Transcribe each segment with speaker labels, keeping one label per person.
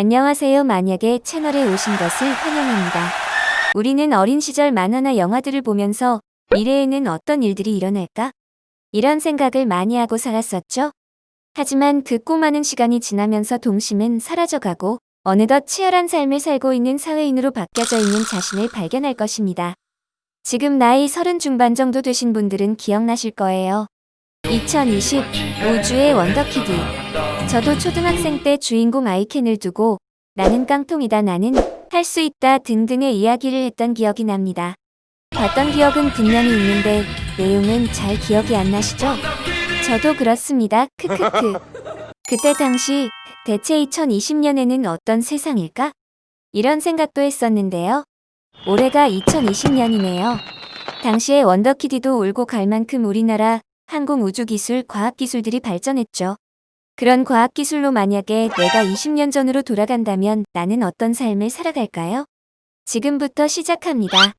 Speaker 1: 안녕하세요. 만약에 채널에 오신 것을 환영합니다. 우리는 어린 시절 만화나 영화들을 보면서 미래에는 어떤 일들이 일어날까? 이런 생각을 많이 하고 살았었죠? 하지만 그 꼬마는 시간이 지나면서 동심은 사라져가고 어느덧 치열한 삶을 살고 있는 사회인으로 바뀌어져 있는 자신을 발견할 것입니다. 지금 나이 서른 중반 정도 되신 분들은 기억나실 거예요. 2020 우주의 원더키드. 저도 초등학생 때 주인공 아이캔을 두고 나는 깡통이다 나는 할 수 있다 등등의 이야기를 했던 기억이 납니다. 봤던 기억은 분명히 있는데 내용은 잘 기억이 안 나시죠? 저도 그렇습니다. 크크크. 그때 당시 대체 2020년에는 어떤 세상일까? 이런 생각도 했었는데요. 올해가 2020년이네요. 당시에 원더키디도 울고 갈 만큼 우리나라 항공 우주기술, 과학기술들이 발전했죠. 그런 과학기술로 만약에 내가 20년 전으로 돌아간다면 나는 어떤 삶을 살아갈까요? 지금부터 시작합니다.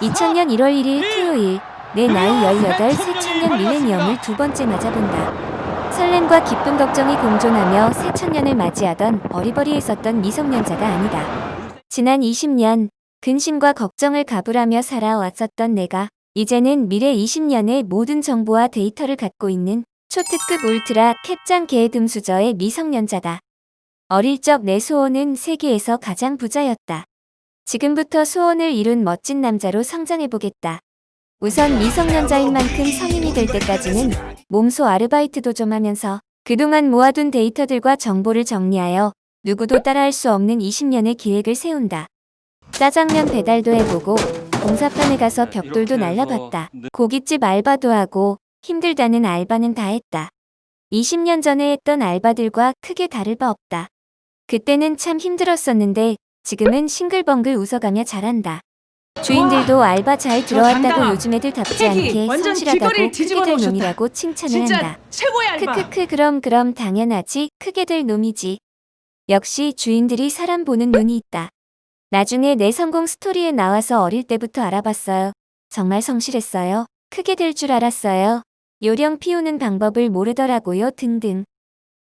Speaker 1: 2000년 1월 1일 토요일, 내 나이 18 새 천년 밀레니엄을 두 번째 맞아본다. 설렘과 기쁨 걱정이 공존하며 새 천년을 맞이하던 어리버리했었던 미성년자가 아니다. 지난 20년, 근심과 걱정을 가불하며 살아왔었던 내가 이제는 미래 20년의 모든 정보와 데이터를 갖고 있는 초특급 울트라 캡장 개금수저의 미성년자다. 어릴 적 내 소원은 세계에서 가장 부자였다. 지금부터 소원을 이룬 멋진 남자로 성장해보겠다. 우선 미성년자인 만큼 성인이 될 때까지는 몸소 아르바이트도 좀 하면서 그동안 모아둔 데이터들과 정보를 정리하여 누구도 따라할 수 없는 20년의 계획을 세운다. 짜장면 배달도 해보고 공사판에 가서 벽돌도 날라봤다. 고깃집 알바도 하고 힘들다는 알바는 다 했다. 20년 전에 했던 알바들과 크게 다를 바 없다. 그때는 참 힘들었었는데 지금은 싱글벙글 웃어가며 잘한다. 주인들도 알바 잘 들어왔다고. 요즘 애들 답지
Speaker 2: 태기,
Speaker 1: 않게 성실하다고
Speaker 2: 길거리를
Speaker 1: 크게
Speaker 2: 뒤집어
Speaker 1: 될
Speaker 2: 놓으셨다.
Speaker 1: 놈이라고 칭찬을 한다. 크크크 그럼 그럼 당연하지 크게 될 놈이지. 역시 주인들이 사람 보는 눈이 있다. 나중에 내 성공 스토리에 나와서 어릴 때부터 알아봤어요. 정말 성실했어요. 크게 될 줄 알았어요. 요령 피우는 방법을 모르더라고요 등등.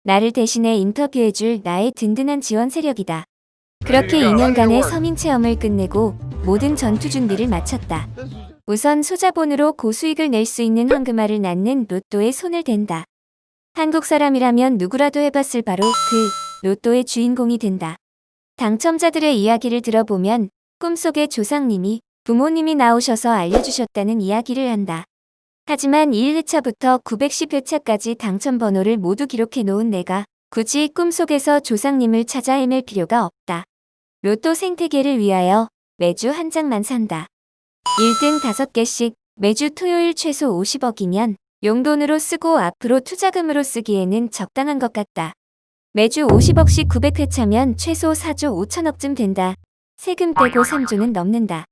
Speaker 1: 나를 대신해 인터뷰해줄 나의 든든한 지원 세력이다. 그렇게 2년간의 서민 체험을 끝내고 모든 전투 준비를 마쳤다. 우선 소자본으로 고수익을 낼 수 있는 황금알을 낳는 로또에 손을 댄다. 한국 사람이라면 누구라도 해봤을 바로 그 로또의 주인공이 된다. 당첨자들의 이야기를 들어보면 꿈속에 조상님이 부모님이 나오셔서 알려주셨다는 이야기를 한다. 하지만 1회차부터 910회차까지 당첨 번호를 모두 기록해 놓은 내가 굳이 꿈속에서 조상님을 찾아 헤맬 필요가 없다. 로또 생태계를 위하여 매주 한 장만 산다. 1등 5개씩 매주 토요일 최소 50억이면 용돈으로 쓰고 앞으로 투자금으로 쓰기에는 적당한 것 같다. 매주 50억씩 900회차면 최소 4조 5천억쯤 된다. 세금 떼고 3조는 넘는다.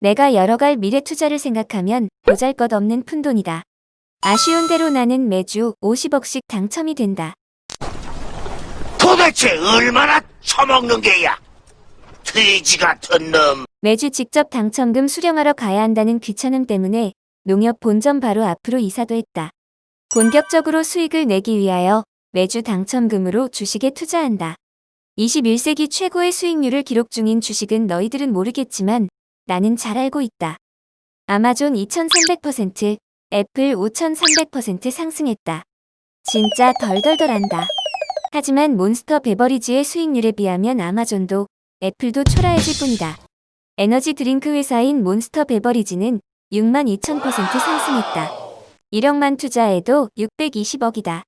Speaker 1: 내가 열어갈 미래 투자를 생각하면 보잘것없는 푼돈이다. 아쉬운 대로 나는 매주 50억씩 당첨이 된다.
Speaker 3: 도대체 얼마나 처먹는 게야? 돼지 같은 놈.
Speaker 1: 매주 직접 당첨금 수령하러 가야 한다는 귀찮음 때문에 농협 본점 바로 앞으로 이사도 했다. 본격적으로 수익을 내기 위하여 매주 당첨금으로 주식에 투자한다. 21세기 최고의 수익률을 기록 중인 주식은 너희들은 모르겠지만 나는 잘 알고 있다. 아마존 2300%, 애플 5300% 상승했다. 진짜 덜덜덜한다. 하지만 몬스터 베버리지의 수익률에 비하면 아마존도 애플도 초라해질 뿐이다. 에너지 드링크 회사인 몬스터 베버리지는 6만 2천 퍼센트 상승했다. 1억만 투자해도 620억이다.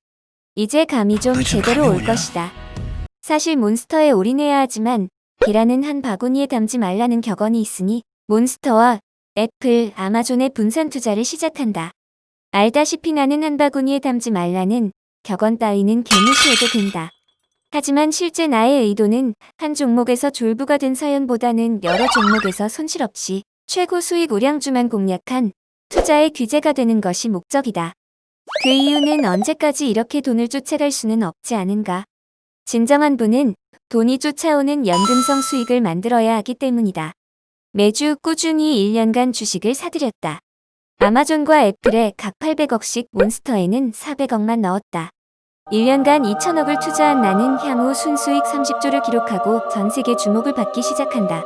Speaker 1: 이제 감이 좀 제대로 올 것이다. 사실 몬스터에 올인해야 하지만 계란은 한 바구니에 담지 말라는 격언이 있으니 몬스터와 애플, 아마존의 분산 투자를 시작한다. 알다시피 나는 한 바구니에 담지 말라는 격언 따위는 개무시해도 된다. 하지만 실제 나의 의도는 한 종목에서 졸부가 된 사연보다는 여러 종목에서 손실 없이 최고 수익 우량주만 공략한 투자의 규제가 되는 것이 목적이다. 그 이유는 언제까지 이렇게 돈을 쫓아갈 수는 없지 않은가. 진정한 분은 돈이 쫓아오는 연금성 수익을 만들어야 하기 때문이다. 매주 꾸준히 1년간 주식을 사들였다. 아마존과 애플에 각 800억씩 몬스터에는 400억만 넣었다. 1년간 2천억을 투자한 나는 향후 순수익 30조를 기록하고 전 세계 주목을 받기 시작한다.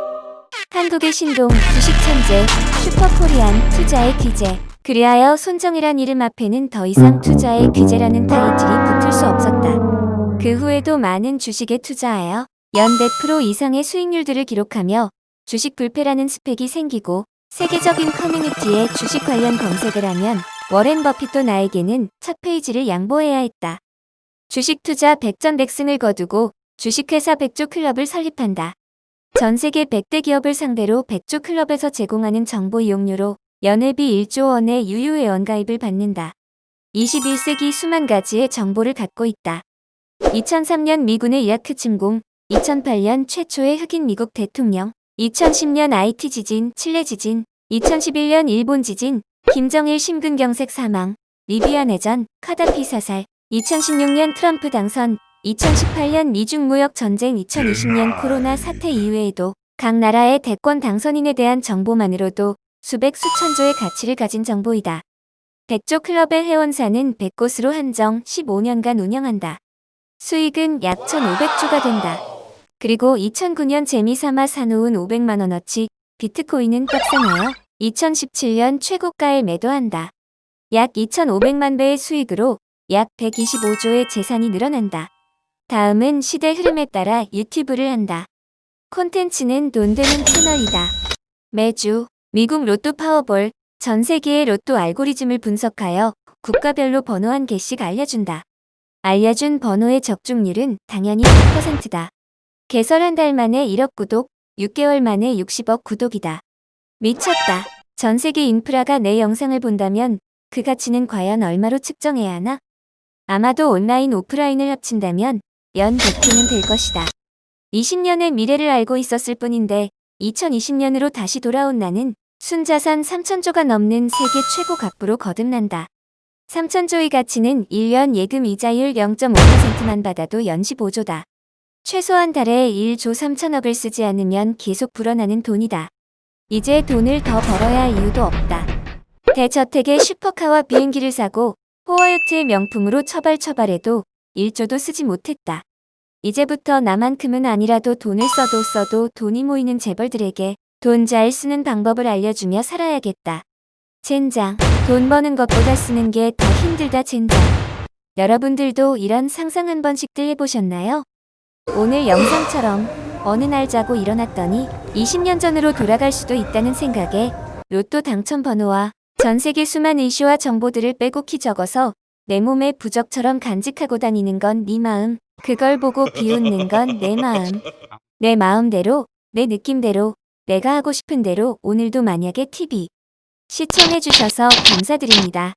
Speaker 1: 한국의 신동, 주식 천재, 슈퍼코리안, 투자의 귀재. 그리하여 손정이란 이름 앞에는 더 이상 투자의 귀재라는 타이틀이 붙을 수 없었다. 그 후에도 많은 주식에 투자하여 연 100% 이상의 수익률들을 기록하며 주식 불패라는 스펙이 생기고 세계적인 커뮤니티에 주식 관련 검색을 하면 워렌 버핏도 나에게는 첫 페이지를 양보해야 했다. 주식 투자 백전백승을 거두고 주식회사 백조 클럽을 설립한다. 전 세계 100대 기업을 상대로 백조 클럽에서 제공하는 정보 이용료로 연회비 1조 원의 유유 회원 가입을 받는다. 21세기 수만 가지의 정보를 갖고 있다. 2003년 미군의 이라크 침공, 2008년 최초의 흑인 미국 대통령, 2010년 IT 지진, 칠레 지진, 2011년 일본 지진, 김정일 심근경색 사망, 리비아 내전, 카다피 사살, 2016년 트럼프 당선, 2018년 미중 무역 전쟁, 2020년 코로나 사태 이외에도 각 나라의 대권 당선인에 대한 정보만으로도 수백 수천조의 가치를 가진 정보이다. 백조 클럽의 회원사는 100곳으로 한정 15년간 운영한다. 수익은 약 1,500조가 된다. 그리고 2009년 재미삼아 사놓은 500만 원어치 비트코인은 떡상하여 2017년 최고가에 매도한다. 약 2,500만 배의 수익으로 약 125조의 재산이 늘어난다. 다음은 시대 흐름에 따라 유튜브를 한다. 콘텐츠는 돈 되는 채널이다. 매주 미국 로또 파워볼, 전 세계의 로또 알고리즘을 분석하여 국가별로 번호 한 개씩 알려준다. 알려준 번호의 적중률은 당연히 100%다. 개설 한 달 만에 1억 구독, 6개월 만에 60억 구독이다. 미쳤다. 전 세계 인프라가 내 영상을 본다면 그 가치는 과연 얼마로 측정해야 하나? 아마도 온라인 오프라인을 합친다면 연 100조는 될 것이다. 20년의 미래를 알고 있었을 뿐인데 2020년으로 다시 돌아온 나는 순자산 3천조가 넘는 세계 최고 갑부로 거듭난다. 3천조의 가치는 1년 예금 이자율 0.5%만 받아도 연 15조다. 최소한 달에 1조 3천억을 쓰지 않으면 계속 불어나는 돈이다. 이제 돈을 더 벌어야 할 이유도 없다. 대저택에 슈퍼카와 비행기를 사고 호화요트의 명품으로 처발처발해도 1조도 쓰지 못했다. 이제부터 나만큼은 아니라도 돈을 써도 써도 돈이 모이는 재벌들에게 돈 잘 쓰는 방법을 알려주며 살아야겠다. 젠장, 돈 버는 것보다 쓰는 게 더 힘들다 젠장. 여러분들도 이런 상상 한 번씩들 해보셨나요? 오늘 영상처럼 어느 날 자고 일어났더니 20년 전으로 돌아갈 수도 있다는 생각에 로또 당첨 번호와 전 세계 수많은 이슈와 정보들을 빼곡히 적어서 내 몸에 부적처럼 간직하고 다니는 건 네 마음. 그걸 보고 비웃는 건 내 마음. 내 마음대로, 내 느낌대로, 내가 하고 싶은 대로 오늘도 만약에 TV 시청해주셔서 감사드립니다.